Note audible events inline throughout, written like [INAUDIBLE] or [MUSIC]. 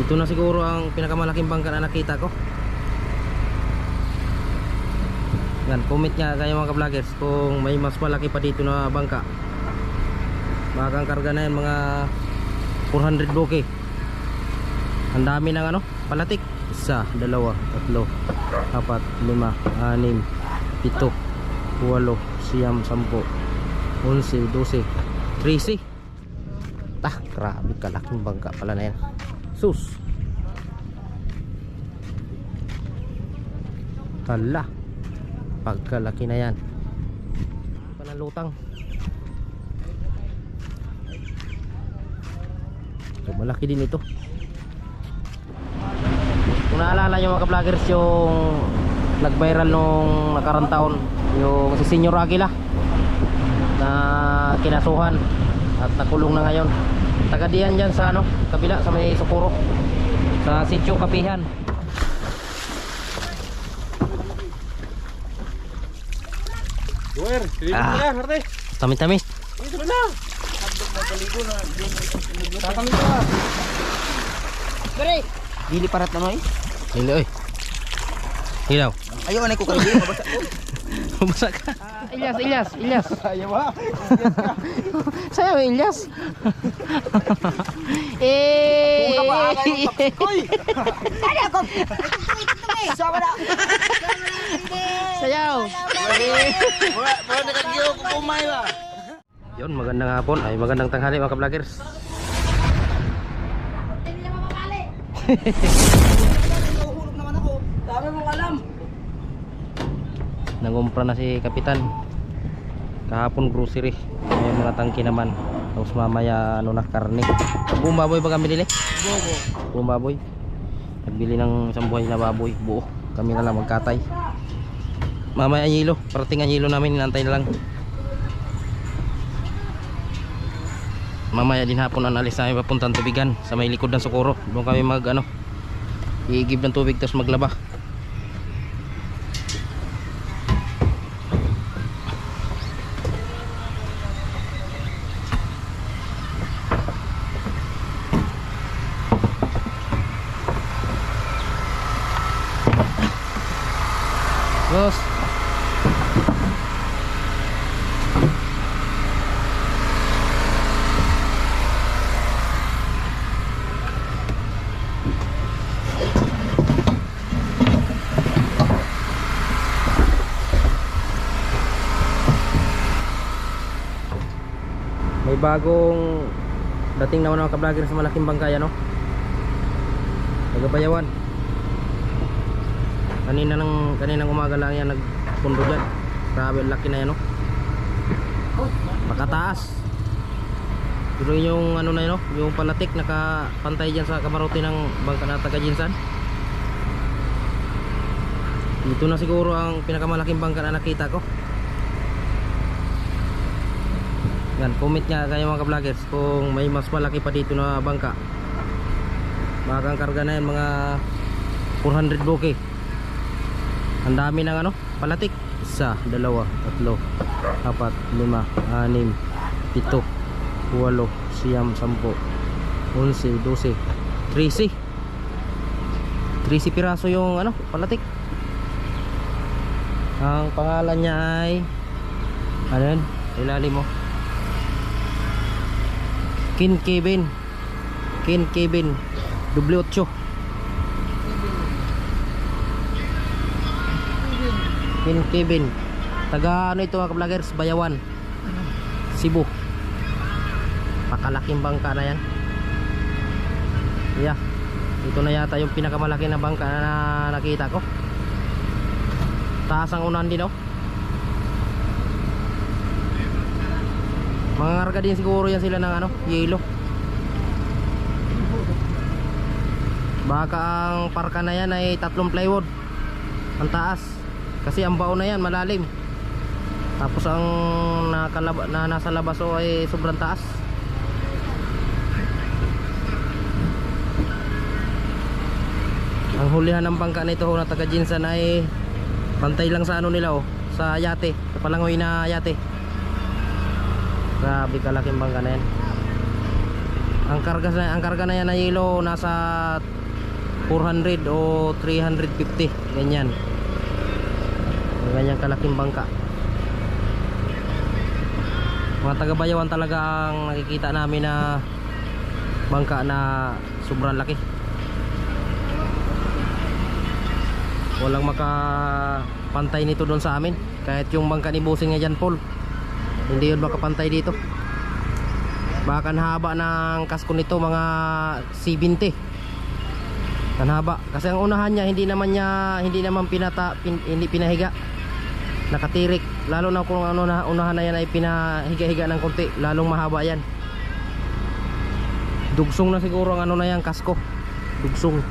Ito na siguro ang pinakamalaking bangka na nakita ko. Yan, comment nga kayo mga vloggers kung may mas malaki pa dito na bangka. Baka ang karga na yan mga 400 boke. Ang dami ng ano, palatik. Isa, dalawa, tatlo, apat, lima, anim, pito, walo, siyam, sampo, onse, dose, trisi. Tah, grabe kalaking bangka pala na yan. Sus. Hala. Pagkalaki na yan. Panalutang. So, malaki din ito. Kung naalala nyo mga vloggers yung nag-viral nung nakarang taon yung si Senyor Aguila na kinasuhan at nakulong na ngayon taga diyan dyan sa ano kabila sa may Sukuro sa Sitio Kapihan dito Ah. na, harte. tamis-tamis Dito na. Tatamid ka. Dili parat na no eh. Hilo oy Hilaw Ayaw anay ko kayo mabasa ko. Bumasa ka Ilyas, Ilyas, Ilyas Ayaw ha. Sayo Ilyas Eh Una pa agay mo Koy. Ano ako? Sama na. Sayaw Wala wala na kagiyo ko kumay ba. Yun, magandang hapon ay magandang tanghali mga ka-vloggers Nahuhulog [LAUGHS] naman ako. Dami mong alam. Nangumpra na si Kapitan. Kahapon grocery. May mga tangki naman. Tapos mamaya ano na karne. Buong baboy ba kami nili? Bobo. Buong baboy Nagbili ng isang buhay na baboy. Buo. Kami na lang magkatay. Mamaya ang hilo Parating ang hilo namin. Inantay na lang. Mamaya din hapon ang alis namin papuntang tubigan Sa may likod ng Sukuro Doon kami mag ano Iigib ng tubig tapos maglaba Los May bagong dating naman mga ka-vlogger sa malaking bangkaya no Nagabayawan Kanina nang kaninang umaga lang yan nagpundo dyan. Grabe laki na yan no Makataas Pero yung ano na yun no Yung palatik nakapantay dyan sa kamarote ng bangka na taga Jinsan Ito na siguro ang pinakamalaking bangka na nakita ko. Yan, comment nga kayo mga vloggers kung may mas malaki pa dito na bangka. Baka karga na yan mga 400 boke. Ang dami ng ano, palatik. Isa, dalawa, tatlo, apat, lima, anim, pito, walo, siyam, sampo, onse, dose, trisi. Trisi piraso yung ano, palatik. Ang pangalan niya ay ano yun? Ilalim mo. Kin Kevin Kin Kevin W8 Kin Kevin. Taga ano ito mga vloggers? Bayawan. Cebu. Pakalaking bangka na yan. Yeah. Ito na yata yung pinakamalaki na bangka na nakita ko. Taas ang unan din oh. Mga karga din siguro yan sila ng ano, yelo. Baka ang parka na yan ay tatlong plywood. Ang taas. Kasi ang baon na yan malalim. Tapos ang nakalaba, na nasa labas o ay sobrang taas. Ang hulihan ng bangka nito na taga Jinsan ay pantay lang sa ano nila oh, sa yate, sa palangoy na yate. Grabe kalaking bangka na yan. Ang karga ang karga na yan na yelo nasa 400 o 350 ganyan. Ganyan kalaking bangka. Mga taga Bayawan talaga ang nakikita namin na bangka na sobrang laki. Walang makapantay nito doon sa amin. Kahit yung bangka ni Busing dyan, Paul. Hindi yun makapantay dito. Baka haba ng kasko nito mga 70. Ang haba. Kasi ang unahan niya hindi naman niya hindi naman pinata pin, hindi pinahiga. Nakatirik. Lalo na kung ano na unahan na yan ay pinahiga-higa ng konti, lalong mahaba yan. Dugsong na siguro ang ano na yan kasko. Dugsong.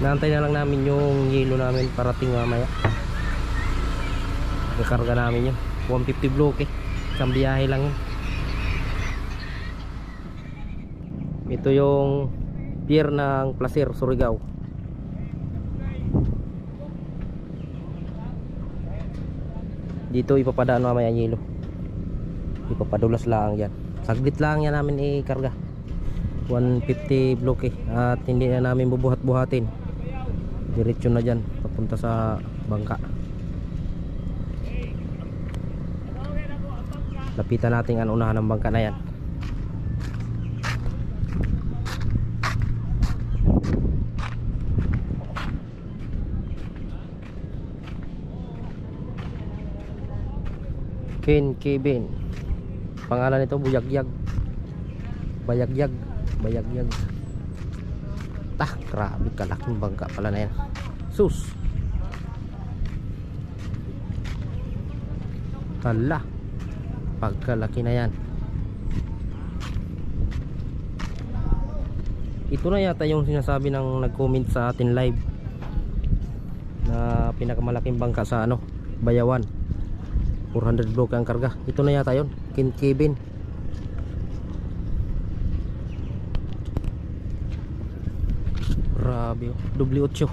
Naantay na lang namin yung yelo namin parating mamaya. Nakarga namin yun. 150 bloke. Isang biyahe lang yun. Ito yung pier ng Placer, Surigao. Dito ipapadaan mamaya ang yelo. Ipapadulas lang yan. Saglit lang yan namin ikarga. 150 bloke at hindi na namin bubuhat-buhatin diretso na dyan papunta sa bangka lapitan natin ang unahan ng bangka na yan Ken Kevin pangalan nito Buyagyag Bayagyag Bayagyag Tah, grabe kalaking bangka pala na yan. Sus. Hala. Pagkalaki na yan. Ito na yata yung sinasabi ng nag-comment sa atin live na pinakamalaking bangka sa ano, Bayawan. 400 block ang karga. Ito na yata. Kin Kevin. Grabe oh. W8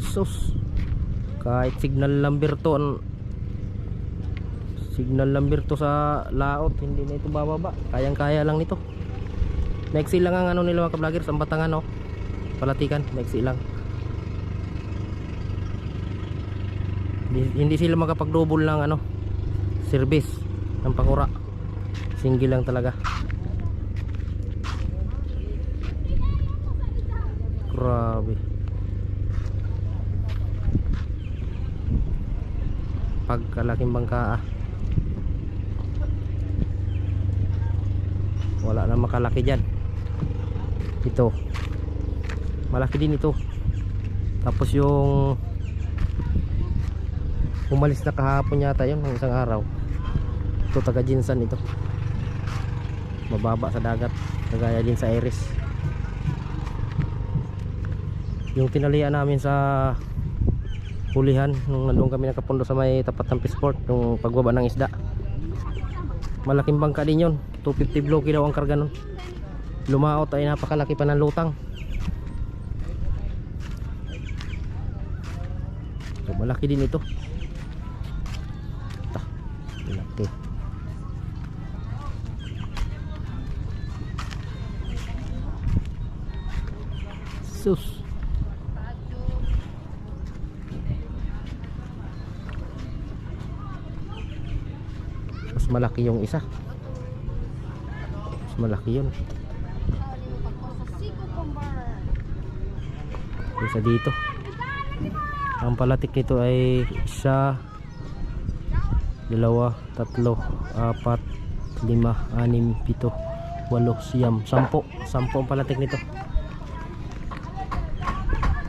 Sus Kahit signal number to Signal number to sa laot Hindi na ito bababa Kayang kaya lang nito Maiksi lang ang ano nila mga ka-vloggers Ang batangan oh Palatikan Maiksi lang hindi, sila makapag-double ng ano Service Ng pangura Single lang talaga Grabe. Pagkalaking bangka ah. Wala na makalaki dyan. Ito. Malaki din ito. Tapos yung umalis na kahapon yata yun ng isang araw. Ito taga Jinsan ito. Mababa sa dagat. Kagaya din sa Iris yung tinalian namin sa hulihan nung nandun kami nakapundo sa may tapat ng Pisport yung pagbaba ng isda malaking bangka din yun 250 bloke daw ang karga nun lumaot ay napakalaki pa ng lutang so malaki din ito malaki yung isa. Mas malaki yun. Isa dito. Ang palatik nito ay isa dalawa, tatlo, apat lima, anim, pito walo, siyam, sampo. Sampo ang palatik nito.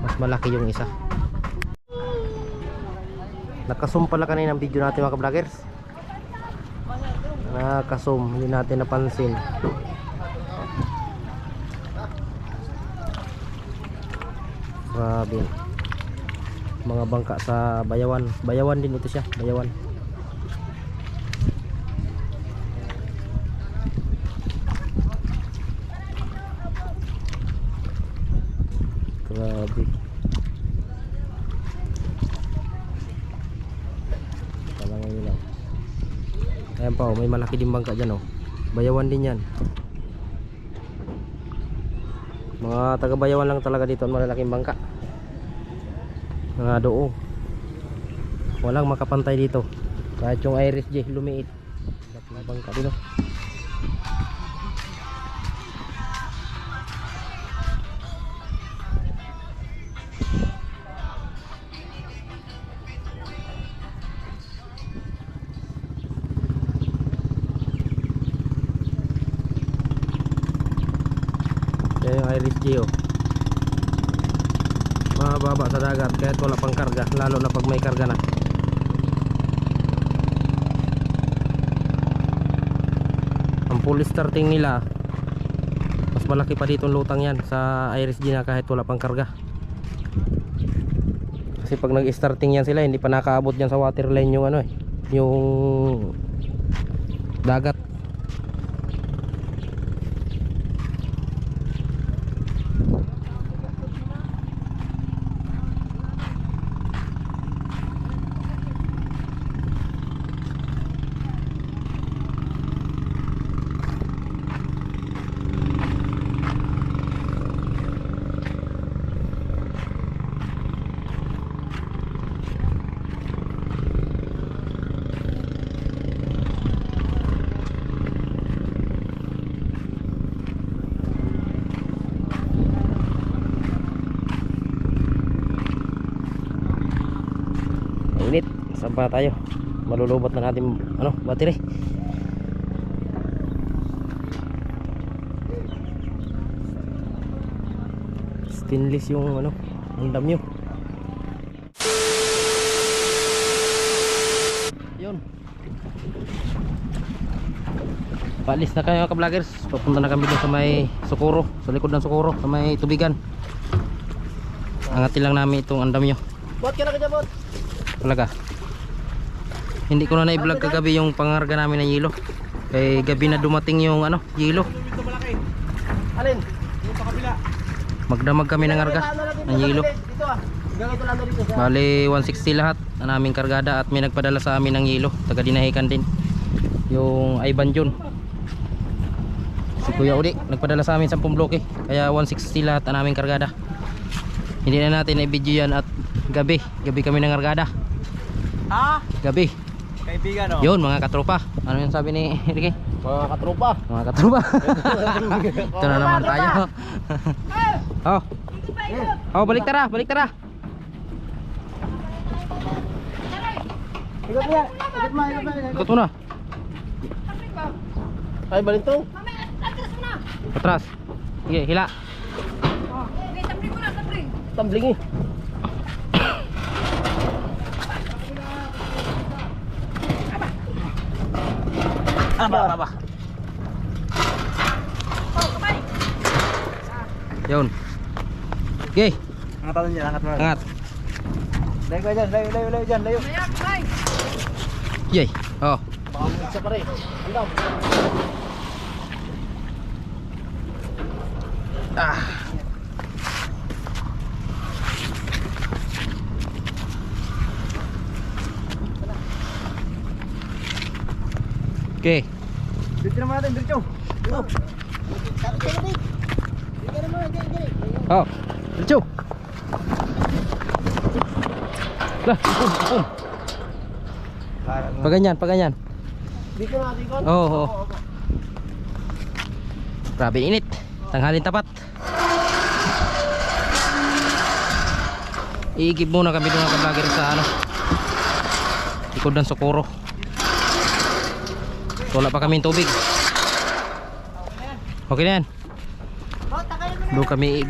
Mas malaki yung isa. Nakasum pala kanina ang video natin mga ka-vloggers nakasum hindi natin napansin. Grabe. Mga bangka sa bayawan. Bayawan din ito siya bayawan grabe Ayan pa oh, may malaki din bangka dyan oh. Bayawan din yan. Mga taga Bayawan lang talaga dito ang malalaking bangka. Mga doong. Walang makapantay dito. Kahit yung Iris J lumiit. Bangka din Dagat kahit wala pang karga lalo na pag may karga na. Ang full starting nila mas malaki pa dito ang lutang yan sa Iris J na kahit wala pang karga. Kasi pag nag-starting yan sila hindi pa nakaabot yan sa waterline yung ano eh yung dagat Init. Saan pa tayo? Malulubot na natin ano, battery. Stainless yung ano, ang dam nyo. Yun. Paalis na kayo ka vloggers. Papunta na kami sa may Sukuro, sa likod ng Sukuro, sa may tubigan. Angatin lang namin itong andam nyo. Bot ka na ka bot. Talaga. Hindi ko na na-vlog kagabi yung pangarga namin ng yelo. Kay gabi na dumating yung ano, yelo. Alin? Yung pa kabila. Magdamag kami ng arga ng yelo. Ah. Bali 160 lahat na naming kargada at may nagpadala sa amin ng yelo. Taga dinahikan din. Yung Ivan John. Si Kuya Uli nagpadala sa amin 10 bloke. Kaya 160 lahat na naming kargada. Hindi na natin i-video yan at gabi. Gabi kami ng argada. Ha? Gabi. Kaibigan oh. Yun mga katropa. Ano yung sabi ni Ricky? Mga katropa. Mga katropa. [LAUGHS] Ito na naman tayo. oh. Oh, balik tara, balik tara. Ikot yan. Ikot mo, ikot muna. Ay, balito. Atras. Sige, hila. Tambling eh. Aba, aba. Yun. Okay, Angat natin dyan, angat mo. angat. Layo ka dyan, layo, layo, layo dyan, layo. Yay. Oh. Baka mo isa pa rin. Andam. Ah. Okay. Dito naman natin, dito. Dito. Dili. Oh. Diretso. Lah. Paganyan, paganyan. Dito na, dito. Oo, oh, oh. Grabe init. Tanghalin tapat. Iigib muna kami doon mga vlogger sa ano. Likod ng Socorro. Wala pa kaming tubig. Okay na yan. Na. Doon kami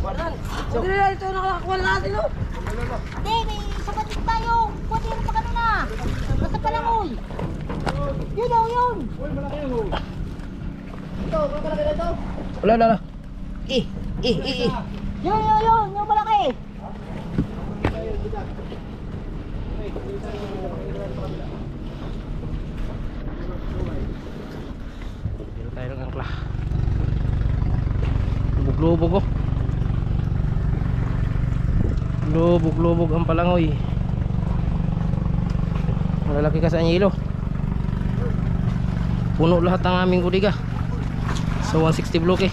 wala wala. Patira ito nakakakuha natin oh. Hindi, may sabat din tayo. Patira pa kanina. Basta pa lang oy. Yun oh, yun. Uy, malaki yun. Ito, kung malaki na ito. Wala, wala, wala. Eh, eh, eh, eh. Yun, yun, yun. Yung malaki. lubog oh. Lubog lubog ang palangoy. Malalaki ka sa anyilo puno lahat ang aming kudiga so 160 block eh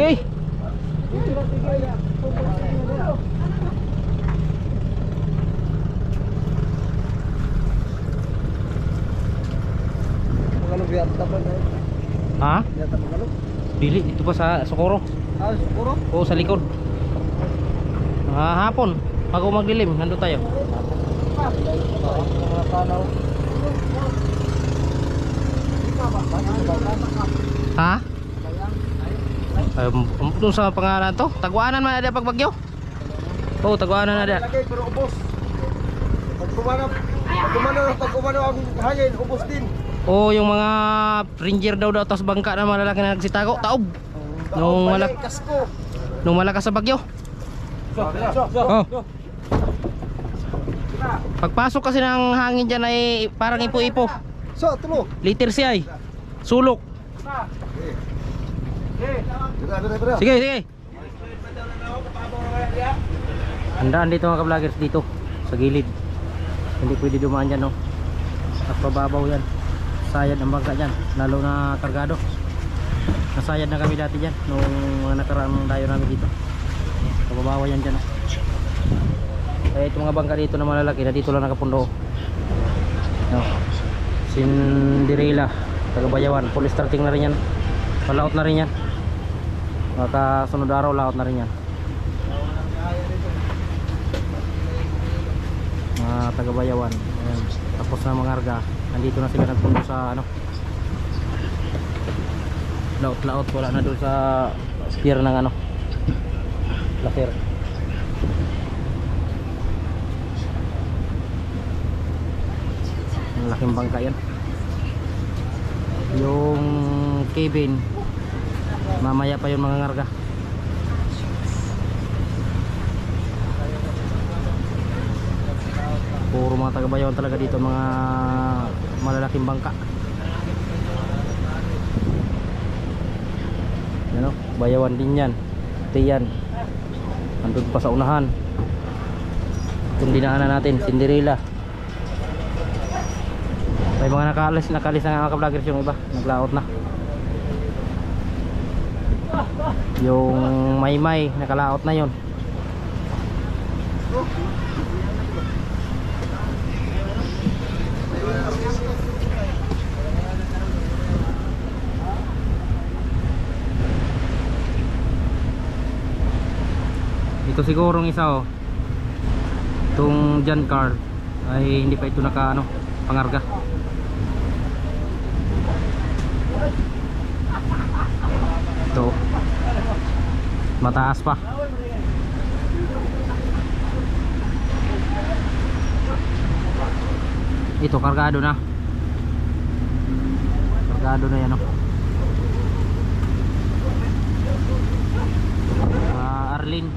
Na. Ha? Dili, dito pa sa Socorro. Ah, siguro. O sa likod. Ah, hapon. Bago magdilim, nandun tayo. Ha? Um, um, sa pangalan to? Tagwanan man ada pagbagyo? Oo, tagwanan na ada. Lagay pero ubos. Pag kumano, kumano, pag kumano ang hangin, ubos din. Oo, yung mga ranger daw daw tapos bangka na mga lalaki na nagsitago, taob. Nung malak nung malakas sa bagyo. Oh. Pagpasok kasi ng hangin dyan ay parang ipo-ipo. So, tulo. Liter siya ay. Sulok. Sige, sige. Handaan dito mga ka-vloggers dito sa gilid. Hindi pwede dumaan dyan no. At pababaw yan. Sayad ang bangka dyan. Lalo na kargado. Nasayad na kami dati dyan. Nung mga nakaraang dayo namin dito. Pababaw yan dyan. No? Kaya itong mga bangka dito na malalaki na dito lang nakapundo. No. Cinderella. Tagabayawan. Full starting na rin yan. Palaot na rin yan. Maka sunod araw laot na rin yan. Mga tagabayawan. Ayan. Tapos na mga arga. Nandito na sila nagpundo sa ano. Laot-laot wala na doon sa pier ng ano. Laser. Ang laking bangka yan. Yung cabin mamaya pa yung mga ngarga. Puro mga taga-bayawan talaga dito mga malalaking bangka. Ano bayawan din yan. Tiyan andun pa sa unahan. Itong dinaanan natin Cinderella. May mga nakalis nakalis na nga mga ka-vloggers yung iba. Naglaot na yung maymay nakalaot na yon ito sigurong isa oh. Itong John car ay hindi pa ito naka ano pangarga. Ito mataas pa ito kargado na kargado na yan oh. Ah, Arlene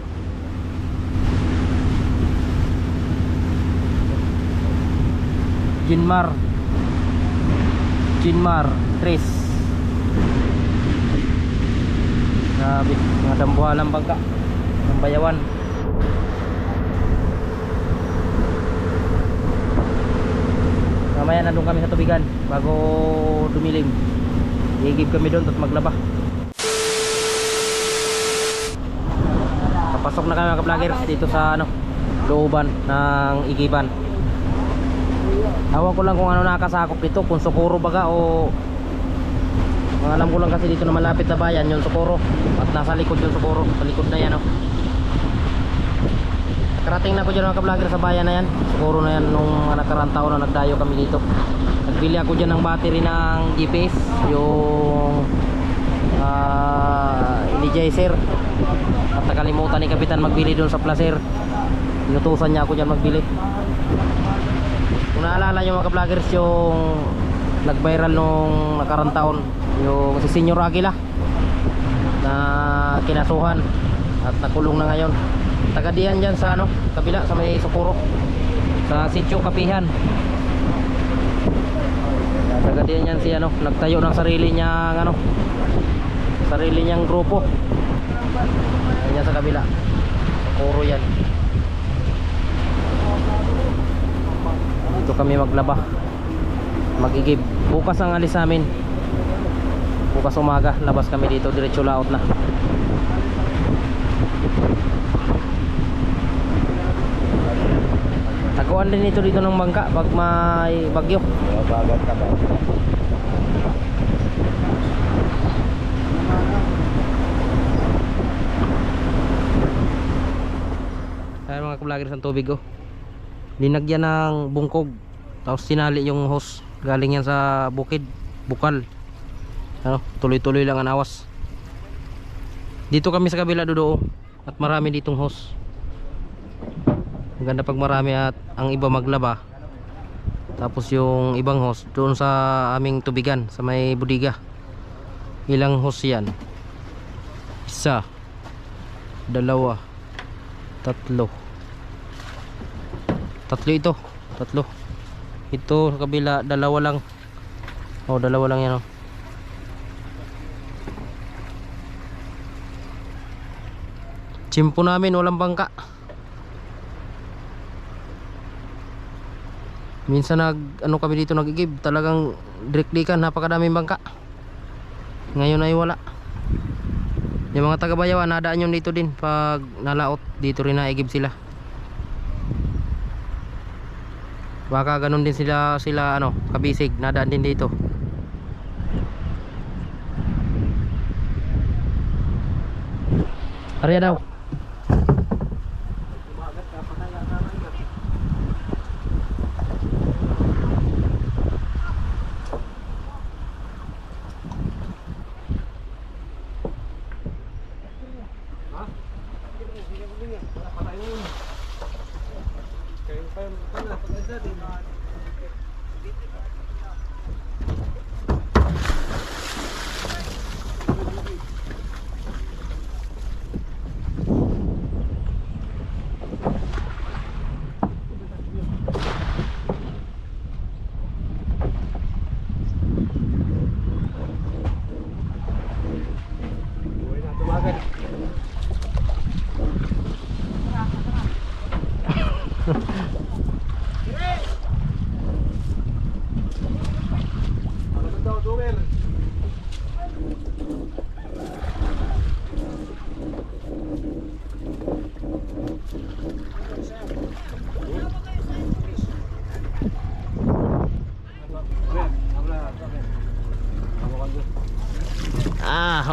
Jinmar. Jinmar Tris Grabe, mga dambuhalang bangka ng bayawan. Mamaya nandun kami sa tubigan bago dumilim. Iigib kami doon at maglaba. Papasok na kami mga vloggers dito sa ano, looban ng igiban. Awan ko lang kung ano nakasakop dito, kung sukuro baga o ang alam ko lang kasi dito na malapit sa bayan yung Socorro. At nasa likod yung Socorro. Sa likod na yan oh. Karating na ako dyan mga ka-vlogger sa bayan na yan. Socorro na yan nung nakarang taon na nagdayo kami dito. Nagbili ako dyan ng battery ng GPS Yung uh, Energizer. At nakalimutan ni Kapitan magbili doon sa Placer. Inutusan niya ako dyan magbili. Kung naalala nyo mga ka-vloggers yung nag-viral nung nakarang taon yung si Senyor Aguila na kinasuhan at nakulong na ngayon tagadihan dyan sa ano kabila sa may Socorro sa Sitio Kapihan Kagadian yan si ano, nagtayo ng sarili niyang ano, sarili niyang grupo. Yan sa kabila. Puro yan. Dito kami maglaba. Magigib. Bukas ang alis namin. Bukas umaga, labas kami dito, diretso laot na. Taguan din ito dito ng bangka pag may bagyo. Bagat ka ba? Ayan mga ka-vloggers ang tubig oh. Linagyan ng bungkog. Tapos sinali yung hose. Galing yan sa bukid, bukal. Ano, tuloy-tuloy lang ang awas. Dito kami sa kabila dodo oh. At marami ditong hose. Ang ganda pag marami at ang iba maglaba. Tapos yung ibang hose doon sa aming tubigan sa may budiga. Ilang hose yan? Isa. Dalawa tatlo tatlo ito tatlo ito sa kabila dalawa lang. Oh dalawa lang yan oh. Chimpo namin walang bangka. Minsan nag ano kami dito nagigib talagang direklikan napakadaming bangka. Ngayon ay wala. Yung mga taga Bayawan nadaan yun dito din. Pag nalaot dito rin naigib sila. Baka ganun din sila sila ano, kabisig nadaan din dito. Arya daw.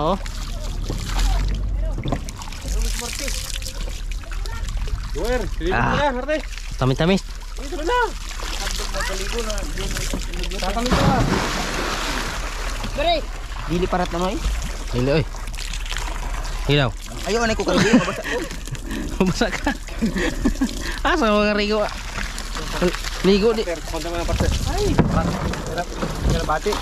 Ah, oh. Duwer, dito Ah. na, Harte. Tamis-tamis. Dito na. Tatamit ka. Bere, dili parat na noy. Hilo oy. Hilaw. Ayaw na ko kayo, mabasa ko. Mabasa ka. Asa mga rigo. ah. Ligo di. Per, konta mo na parte. Ay, hirap. Hirap bati.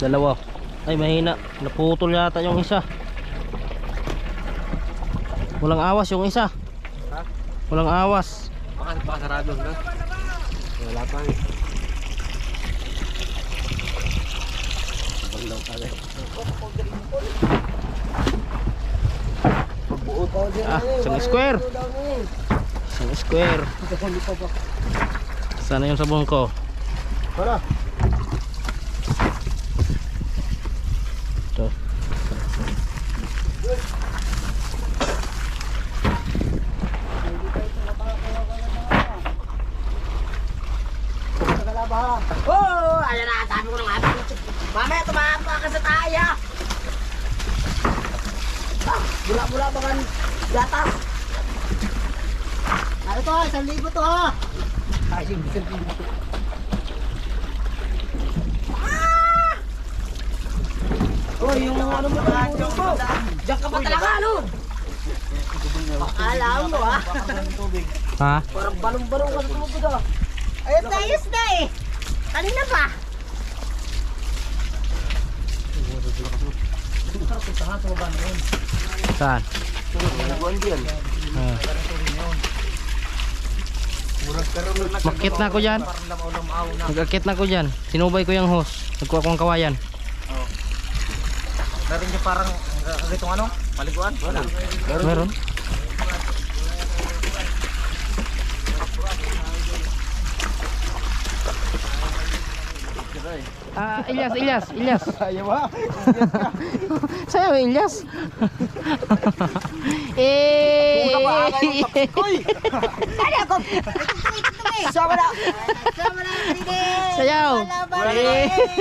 Dalawa. Ay mahina. Naputol yata yung isa. Walang awas yung isa. Ha? Walang awas. Baka, baka sarado na. Wala pa eh. Pagbuo ka din Ah, isang square. Isang square. Sana yung sabon ko. Para. Ito. Oh, ayan na, sabi ko na nga. Mamaya tumapa ka sa taya. Ah, bula-bula pa kan gatas. Ah, ito ha, isang libo to ha. Ay, sige, isang libo to. Ah! Yung ano mo ba? Diyan ka pa talaga, ano? Akala mo, ha? Ha? Parang balong-balong ka sa tubig, ah. Ayos na, ayos na eh. Kanina pa. Saan? Ah. Makit na ako dyan. Nag-akit na ako dyan. Sinubay ko yung hose. Nagkuha ko ng kawayan. Meron yung parang uh, itong ano? Paliguan? Wala. Meron? Ah, Ilyas, Ilyas, Ilyas. [LAUGHS] Ayaw ba? [LAUGHS] Sa'yo, Ilyas. eh. Kaya ako! [LAUGHS] Na, Ride! Sayaw.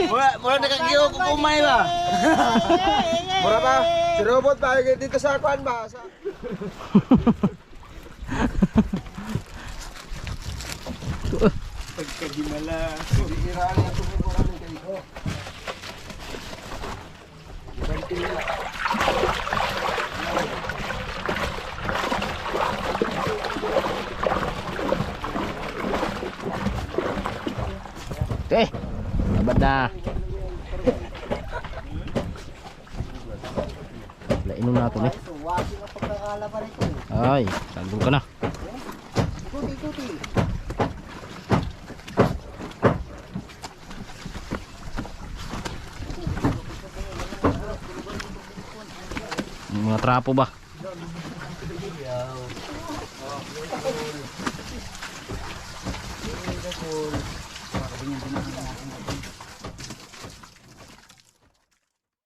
Mura, mura nakagiyo ko kumay ba? Mura ba? Si robot ba? Dito sa kwan ba? Sa... Pagkagimala. Iraan na tumigurang kayo. Eh, abad na. Lainom na ito eh. Ay, sandong ka na. Ikuti, ikuti. Mga trapo ba?